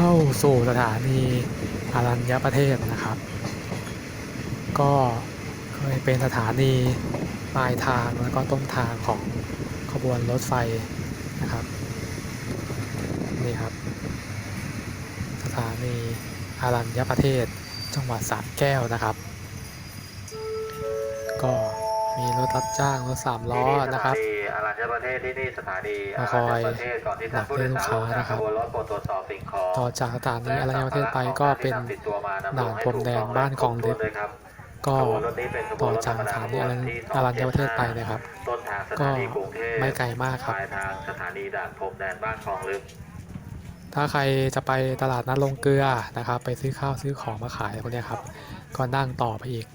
เข้าสู่สถานีอารัญญประเทศนะครับ ก็เคยเป็นสถานีปลายทางแล้วก็ต้นทางของขบวนรถไฟนะครับนี่ครับ สถานีอารัญญประเทศจังหวัดสระแก้วนะครับ ก็มีรถรับจ้างรถสามล้อนะครับ อารัญญประเทศที่นี่สถานีมาคอยรัญญประเทศก่อนที่ท่านผู้โดยสารจากขบวนรถโปรดตรวจสอบสิ่งของต่อจากสถานีอารัญญประเทศไปก็เป็นด่านพรมแดนบ้านคลองลึกก็ต่อจากสถานีอารัญญประเทศไปนะครับ ก็ไม่ไกลมากครับทางสถานีด่านพรมแดนบ้านคลองลึกถ้าใครจะไปตลาดนัดลงเกลือนะครับ ไปซื้อข้าวซื้อของมาขายพวกนี้ครับ ก็นั่งต่อไปอีก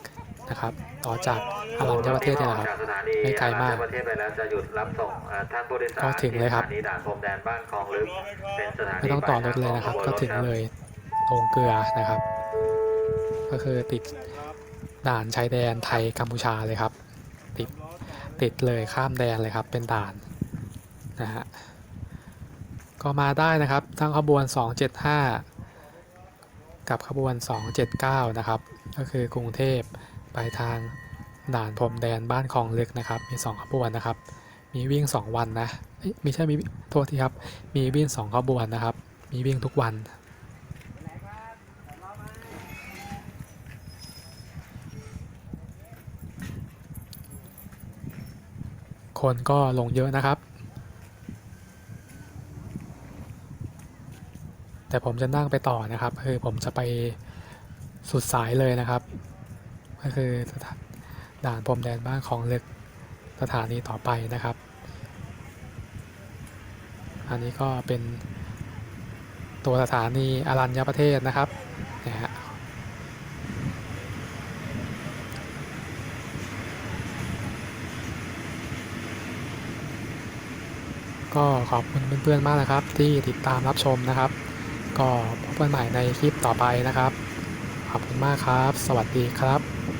นะครับ ต่อจากอารัญญประเทศเนี่ยนะครับจากสถานีไม่ไกลมากอรัญญประเทศไปแล้วจะหยุดรับส่งเอ่อท่านผู้โดยสารก็ถึงเลยครับที่สถานีด่านพรมแดนบ้านคลองลึกเป็นสถานีไม่ต้องต่อรถเลยนะครับปลายทางก็ถึงเลยลงเกลือนะครับ ก็คือติดด่านชายแดนไทยกัมพูชาเลยครับ ติดติดเลยข้ามแดนเลยครับ เป็นด่านนะฮะก็มาได้นะครับทั้งขบวน 275 กับขบวน 279 นะครับ ก็คือกรุงเทพ ไปทางด่านพรมแดนบ้านคลองลึกนะครับ มี 2 ขบวนนะครับ มีวิ่ง 2 วันนะเอ้ยไม่ใช่มีโทษทีครับ มีวิ่ง 2 ขบวนนะครับ มีวิ่งทุกวันคนก็ลงเยอะนะครับ แต่ผมจะนั่งไปต่อนะครับ คือผมจะไปสุดสายเลยนะครับ ก็คือด่านพรมแดนบ้านของเลึกสถานีต่อไปนะครับ อันนี้ก็เป็นตัวสถานีอรัญญประเทศนะครับนะฮะก็ขอบคุณเพื่อนๆมากนะครับที่ติดตามรับชมนะครับ ก็พบกันใหม่ในคลิปต่อไปนะครับ ขอบคุณมากครับ สวัสดีครับ